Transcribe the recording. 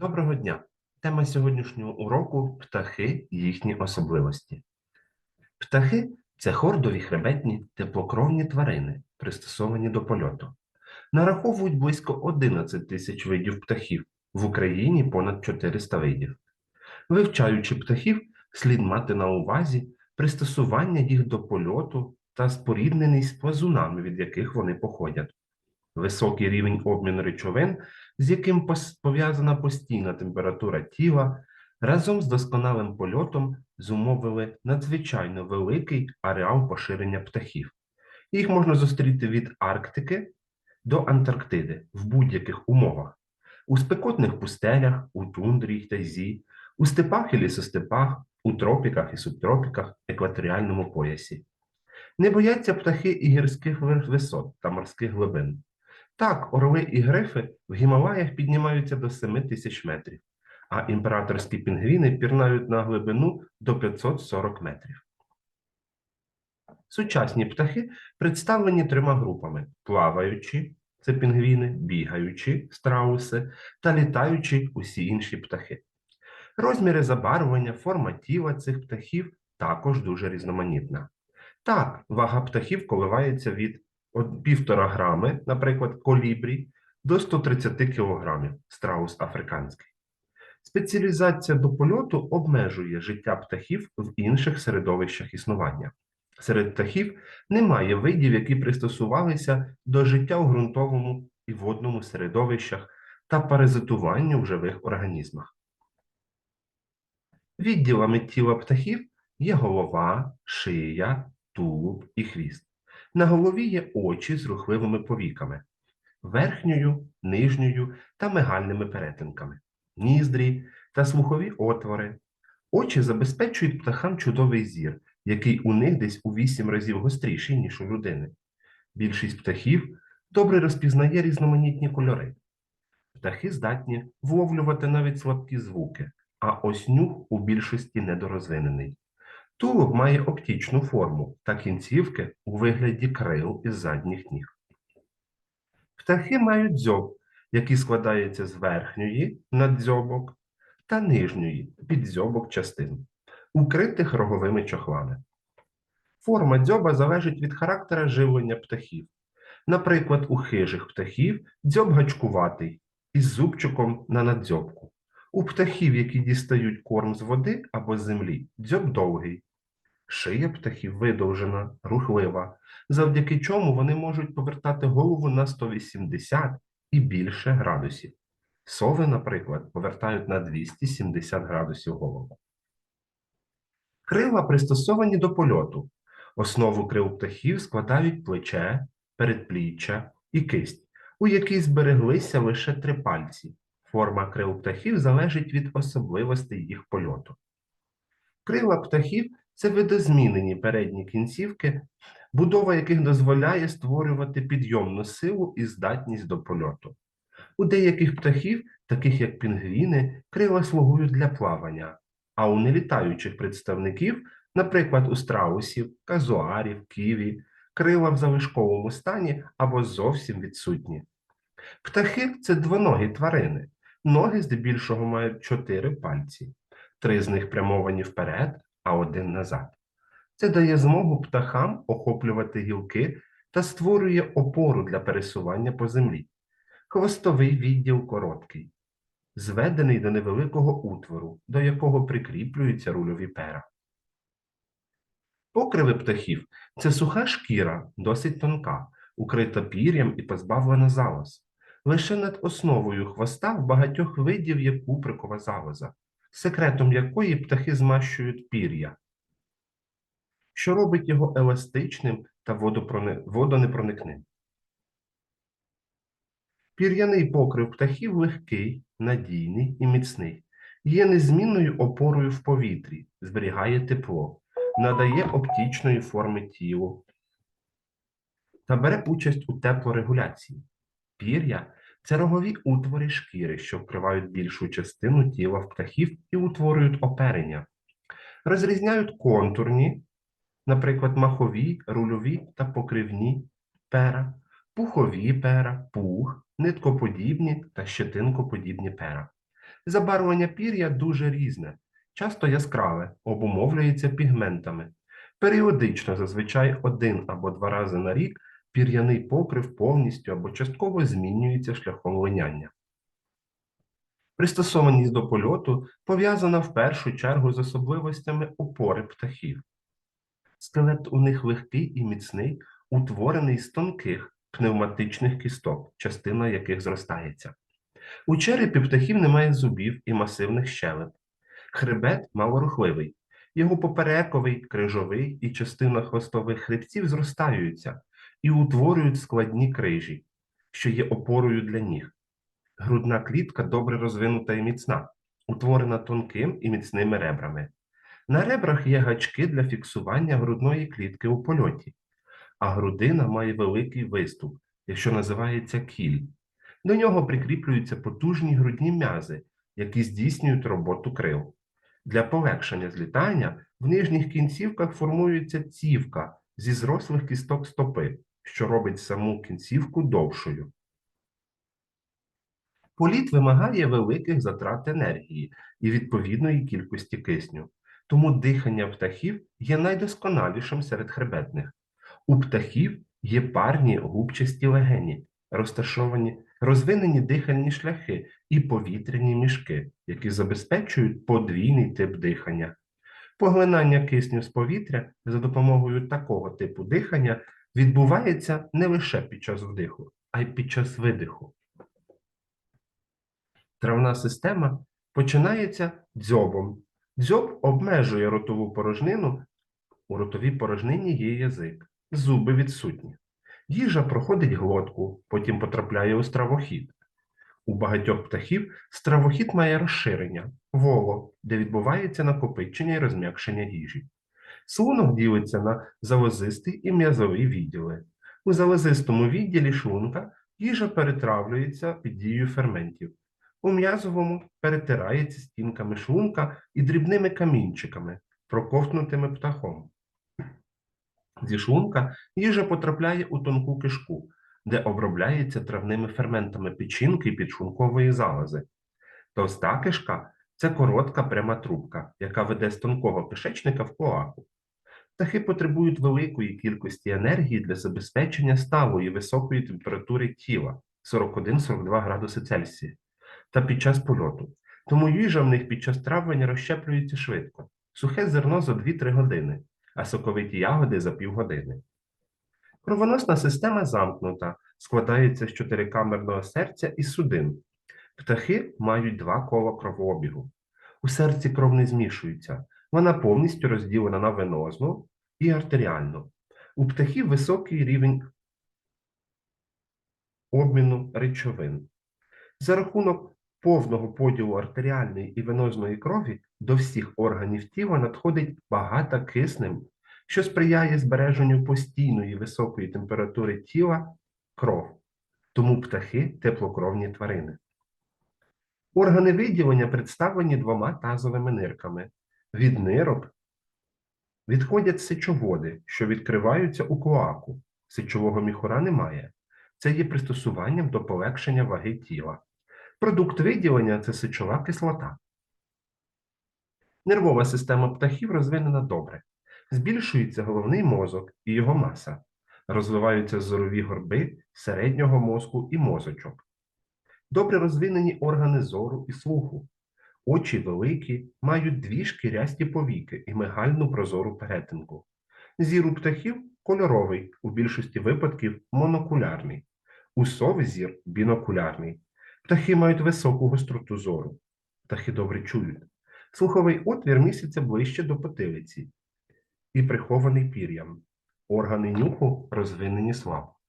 Доброго дня! Тема сьогоднішнього уроку птахи і їхні особливості. Птахи це хордові хребетні теплокровні тварини, пристосовані до польоту. Нараховують близько 11 тисяч видів птахів, в Україні понад 400 видів. Вивчаючи птахів, слід мати на увазі пристосування їх до польоту та спорідненість з плазунами, від яких вони походять. Високий рівень обміну речовин з яким пов'язана постійна температура тіла, разом з досконалим польотом зумовили надзвичайно великий ареал поширення птахів. Їх можна зустріти від Арктики до Антарктиди в будь-яких умовах: у спекотних пустелях, у тундрі й тайзі, у степах і лісостепах, у тропіках і субтропіках, екваторіальному поясі. Не бояться птахи і гірських висот та морських глибин. Так, орли і грифи в Гімалаях піднімаються до 7 тисяч метрів, а імператорські пінгвіни пірнають на глибину до 540 метрів. Сучасні птахи представлені трьома групами: плаваючі це пінгвіни, бігаючі страуси та літаючі усі інші птахи. Розміри забарвлення, форма тіла цих птахів також дуже різноманітна. Так, вага птахів коливається від от півтора грами, наприклад, колібрі, до 130 кілограмів страус африканський. Спеціалізація до польоту обмежує життя птахів в інших середовищах існування. Серед птахів немає видів, які пристосувалися до життя у ґрунтовому і водному середовищах та паразитуванню в живих організмах. Відділами тіла птахів є голова, шия, тулуб і хвіст. На голові є очі з рухливими повіками, верхньою, нижньою та мигальними перетинками, ніздрі та слухові отвори. Очі забезпечують птахам чудовий зір, який у них десь у 8 разів гостріший, ніж у людини. Більшість птахів добре розпізнає різноманітні кольори. Птахи здатні вловлювати навіть слабкі звуки, а ось нюх у більшості недорозвинений. Тулуб має оптичну форму та кінцівки у вигляді крил із задніх ніг. Птахи мають дзьоб, який складається з верхньої надзьобок та нижньої підзьобок частин, укритих роговими чохлами. Форма дзьоба залежить від характера живлення птахів. Наприклад, у хижих птахів дзьоб гачкуватий із зубчиком на надзьобку. У птахів, які дістають корм з води або з землі, дзьоб довгий. Шия птахів видовжена, рухлива, завдяки чому вони можуть повертати голову на 180 і більше градусів. Сови, наприклад, повертають на 270 градусів голову. Крила пристосовані до польоту. Основу крил птахів складають плече, передпліччя і кисть, у якій збереглися лише три пальці. Форма крил птахів залежить від особливостей їх польоту. Крила птахів це видозмінені передні кінцівки, будова яких дозволяє створювати підйомну силу і здатність до польоту. У деяких птахів, таких як пінгвіни, крила слугують для плавання, а у нелітаючих представників, наприклад, у страусів, казуарів, ківі, крила в залишковому стані або зовсім відсутні. Птахи це двоногі тварини. Ноги здебільшого мають чотири пальці, три з них прямовані вперед, а один назад. Це дає змогу птахам охоплювати гілки та створює опору для пересування по землі. Хвостовий відділ короткий, зведений до невеликого утвору, до якого прикріплюються рульові пера. Покриви птахів це суха шкіра, досить тонка, укрита пір'ям і позбавлена залоз. Лише над основою хвоста в багатьох видів є куприкова залоза, секретом якої птахи змащують пір'я, що робить його еластичним та водонепроникним. Пір'яний покрив птахів легкий, надійний і міцний, є незмінною опорою в повітрі, зберігає тепло, надає оптичної форми тілу та бере участь у теплорегуляції. Пір'я це рогові утвори шкіри, що вкривають більшу частину тіла в птахів і утворюють оперення. Розрізняють контурні, наприклад, махові, рульові та покривні пера, пухові пера, пух, ниткоподібні та щетинкоподібні пера. Забарвлення пір'я дуже різне, часто яскраве, обумовлюється пігментами. Періодично, зазвичай один або два рази на рік, пір'яний покрив повністю або частково змінюється шляхом линяння. Пристосованість до польоту пов'язана в першу чергу з особливостями опори птахів. Скелет у них легкий і міцний, утворений з тонких пневматичних кісток, частина яких зростається. У черепі птахів немає зубів і масивних щелеп. Хребет малорухливий. Його поперековий, крижовий і частина хвостових хребців зростаються і утворюють складні крижі, що є опорою для ніг. Грудна клітка добре розвинута і міцна, утворена тонким і міцними ребрами. На ребрах є гачки для фіксування грудної клітки у польоті, а грудина має великий виступ, якщо називається кіль. До нього прикріплюються потужні грудні м'язи, які здійснюють роботу крил. Для полегшення злітання в нижніх кінцівках формується цівка зі зрослих кісток стопи, що робить саму кінцівку довшою. Політ вимагає великих затрат енергії і відповідної кількості кисню, тому дихання птахів є найдосконалішим серед хребетних. У птахів є парні губчасті легені, розташовані, розвинені дихальні шляхи і повітряні мішки, які забезпечують подвійний тип дихання. Поглинання кисню з повітря за допомогою такого типу дихання відбувається не лише під час вдиху, а й під час видиху. Травна система починається дзьобом. Дзьоб обмежує ротову порожнину, у ротовій порожнині є язик, зуби відсутні. Їжа проходить глотку, потім потрапляє у стравохід. У багатьох птахів стравохід має розширення, воло, де відбувається накопичення і розм'якшення їжі. Шлунок ділиться на залозистий і м'язовий відділи. У залозистому відділі шлунка їжа перетравлюється під дією ферментів. У м'язовому перетирається стінками шлунка і дрібними камінчиками, проковтнутими птахом. Зі шлунка їжа потрапляє у тонку кишку, де обробляється травними ферментами печінки і підшлункової залози. Товста кишка це коротка пряма трубка, яка веде з тонкого кишечника в клоаку. Птахи потребують великої кількості енергії для забезпечення сталої високої температури тіла 41-42 градуси Цельсія та під час польоту. Тому їжа в них під час травлення розщеплюється швидко. Сухе зерно за 2-3 години, а соковиті ягоди за півгодини. Кровоносна система замкнута, складається з чотирикамерного серця і судин. Птахи мають два кола кровообігу. У серці кров не змішується, вона повністю розділена на венозну і артеріальну. У птахів високий рівень обміну речовин. За рахунок повного поділу артеріальної і венозної крові до всіх органів тіла надходить багата киснем, що сприяє збереженню постійної високої температури тіла кров. Тому птахи теплокровні тварини. Органи виділення представлені двома тазовими нирками. Від нирок відходять сечоводи, що відкриваються у клоаку. Сечового міхура немає. Це є пристосуванням до полегшення ваги тіла. Продукт виділення це сечова кислота. Нервова система птахів розвинена добре. Збільшується головний мозок і його маса. Розвиваються зорові горби середнього мозку і мозочок. Добре розвинені органи зору і слуху. Очі великі, мають дві шкірясті повіки і мигальну прозору перетинку. Зір у птахів кольоровий, у більшості випадків монокулярний. У сов зір бінокулярний. Птахи мають високу гостроту зору. Птахи добре чують. Слуховий отвір міститься ближче до потилиці і прихований пір'ям. Органи нюху розвинені слабо.